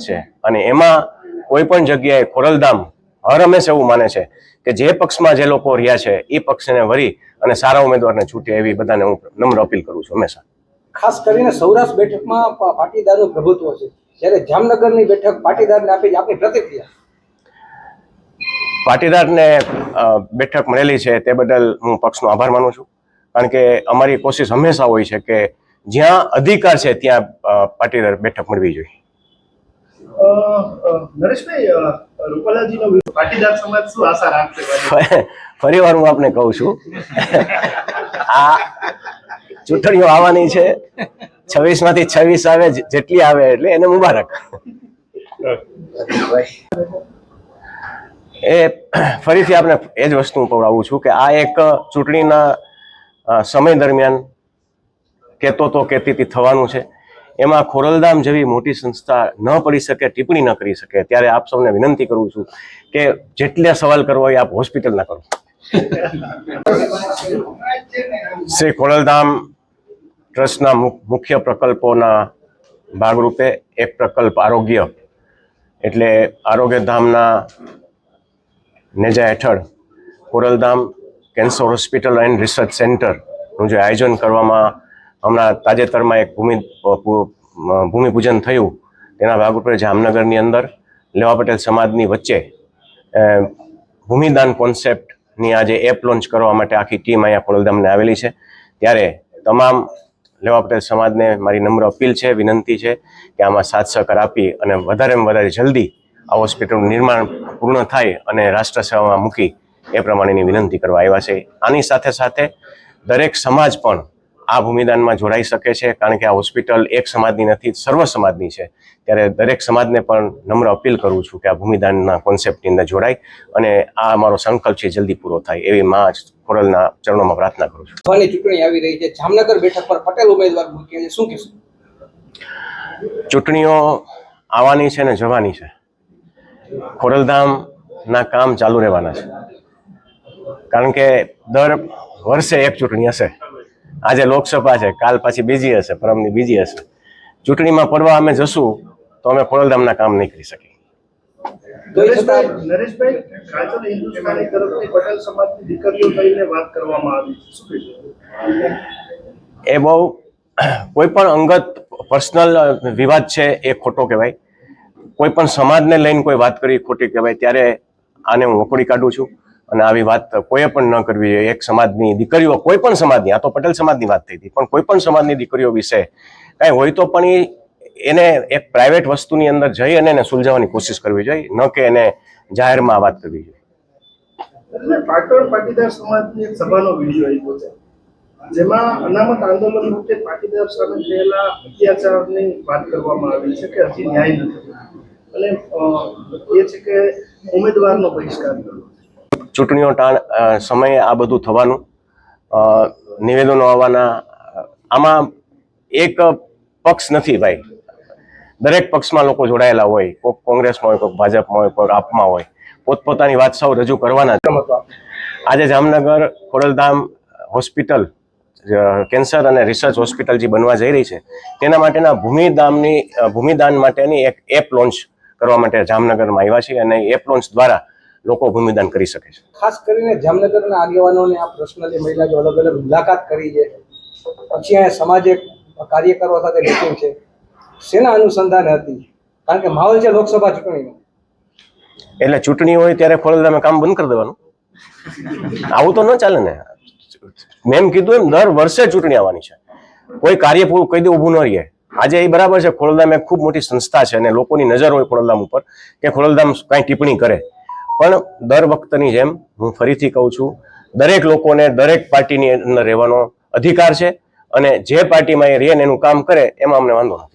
છે. અને એમાં કોઈ પણ જગ્યાએ ખોરલધામ હર હંમેશ એવું માને છે કે જે પક્ષમાં જે લોકો રહ્યા છે એ પક્ષને વરી અને સારા ઉમેદવારને છૂટે એવી બધાને હું નમ્ર અપીલ કરું છું હંમેશા. ખાસ કરીને સૌરાષ્ટ્ર બેઠકમાં પાટીદારનું પ્રભુત્વ છે. જ્યારે જામનગરની બેઠક પાટીદારને આપી આપણી આપની પ્રતિક્રિયા? પાટીદારને બેઠક મળેલી છે તે બદલ હું પક્ષનો આભાર માનું છું. કારણ કે અમારી કોશિશ હંમેશા હોય છે કે જ્યાં અધિકાર છે ત્યાં પાટીદાર બેઠક મળવી જોઈએ. ફરી- વાર હું આપને કહું છું. આ ચૂંટણીઓ આવવાની છે. છવ્વીસમાંથી છવ્વીસ આવે જેટલી આવે એટલે એને મુબારક. એ ફરીથી આપણે એ જ વસ્તુ પવડાવું છું કે આ એક ચૂંટણીના સમય દરમિયાન કહેતો તો કહેતી થવાનું છે. એમાં ખોરલધામ જેવી મોટી સંસ્થા ન પડી શકે, ટિપ્પણી ન કરી શકે, ત્યારે આપ સૌને વિનંતી કરું છું કે જેટલા સવાલ કરવો હોય આપ હોસ્પિટલના કરો. શ્રી ખોરલધામ ટ્રસ્ટના મુખ્ય પ્રકલ્પોના ભાગરૂપે એક પ્રકલ્પ આરોગ્ય, એટલે આરોગ્યધામના નેજા હેઠળ Khoraldham cancer hospital and research સેન્ટરનું જે આયોજન કરવામાં હમણાં તાજેતરમાં એક ભૂમિ ભૂમિપૂજન થયું તેના ભાગરૂપે જામનગરની અંદર લેવા પટેલ સમાજની વચ્ચે ભૂમિદાન કોન્સેપ્ટની આજે એપ લોન્ચ કરવા માટે આખી ટીમ અહીંયા ખોડલધામને આવેલી છે. ત્યારે તમામ લેવા પટેલ સમાજને મારી નમ્ર અપીલ છે, વિનંતી છે કે આમાં સાથ સહકાર આપી અને વધારેમાં વધારે જલ્દી આ હોસ્પિટલનું નિર્માણ પૂર્ણ થાય અને રાષ્ટ્ર સેવામાં મૂકી એ પ્રમાણેની વિનંતી કરવા આવ્યા છે. આની સાથે સાથે દરેક સમાજ પણ આ ભૂમિદાનમાં જોડાઈ શકે છે કારણ કે આ હોસ્પિટલ એક સમાજની નથી સર્વ સમાજની છે. ત્યારે દરેક સમાજને પણ નમ્ર અપીલ કરું છું કે આ ભૂમિદાનના કોન્સેપ્ટની અંદર જોડાય અને આ અમારો સંકલ્પ છે જલ્દી પૂરો થાય એવી મા ખોરલના ચરણોમાં પ્રાર્થના કરું છું. ચૂંટણી આવી રહી છે. જામનગર બેઠક પર પટેલ ઉમેદવાર મૂક્યા છે. શું કહેશો? ચૂંટણીઓ આવવાની છે ને જવાની છે. ખોરલધામના કામ ચાલુ રહેવાના છે. કારણ કે દર વર્ષે એક ચૂંટણી હશે. આજે લોકસભા છે કાલ પાછી બીજી હશે પરમની બીજી હશે. ચૂંટણીમાં પડવા અમે જશું તો અમે ખોરલધામના કામ નહીં કરી શકીએ એ બહુ કોઈ પણ અંગત પર્સનલ વિવાદ છે એ ખોટો કહેવાય. કોઈ પણ સમાજને લઈને કોઈ વાત કરી ખોટી કહેવાય ત્યારે આને હું વખોડી કાઢું છું. અને આવી વાત કોઈએ પણ ન કરવી જોઈએ. એક સમાજની દીકરીઓ કોઈ પણ સમાજની, આ તો પટેલ સમાજની વાત થઈ હતી, પણ કોઈ પણ સમાજની દીકરીઓ વિશે કાંઈ હોય તો પણ એને એક પ્રાઇવેટ વસ્તુની અંદર જઈ અને એને સુલઝાવવાની કોશિશ કરવી જોઈએ, ન કે એને જાહેરમાં વાત કરવી જોઈએ. ઉમેદવારનો બહિષ્કાર કરવો ચૂંટણીઓ ટાણ સમયે આ બધું થવાનું નિવેદનો આવવાના, આમાં એક પક્ષ નથી ભાઈ. દરેક પક્ષમાં લોકો જોડાયેલા હોય કોઈક કોંગ્રેસમાં હોય કોઈક ભાજપમાં હોય કોઈક આપમાં હોય. પોતપોતાની વાત સૌ રજૂ કરવાના આજે જામનગર, ખોડલધામ હોસ્પિટલ કેન્સર અને રિસર્ચ હોસ્પિટલ જે બનવા જઈ રહી છે, તેના માટેના ભૂમિદાનની ભૂમિદાન માટેની એક એપ લોન્ચ કરવા માટે જામનગરમાં આવ્યા છે અને એપ લોન્ચ દ્વારા લોકો ભૂમિદાન કરી શકે છે. ખાસ કરીને જામનગરના આગેવાનોને આ પર્સનલી મહિલા અલગ અલગ મુલાકાત કરી છે. પછી અહીંયા સમાજે કાર્યકરો સાથે મિટિંગ છે. શેના અનુસંધાન હતી? કારણ કે માહોલ છે લોકસભા ચૂંટણીનો. એટલે ચૂંટણી હોય ત્યારે ખોડલધામે કામ બંધ કરી દેવાનું. આવું તો ન ચાલે ને. મેં કીધું એમ દર વર્ષે ચૂંટણી આવવાની છે. કોઈ કાર્ય પૂરું કહી દે ઊભું ન રહીએ આજે એ બરાબર છે ખોડલધામ એક ખૂબ મોટી સંસ્થા છે અને લોકોની નજર હોય ખોડલધામ ઉપર કે ખોડલધામ કાંઈ ટિપ્પણી કરે. પણ દર વખતની જેમ હું ફરીથી કહું છું, દરેક લોકોને દરેક પાર્ટીની અંદર રહેવાનો અધિકાર છે અને જે પાર્ટીમાં એ રહે એનું કામ કરે, એમાં અમને વાંધો નથી.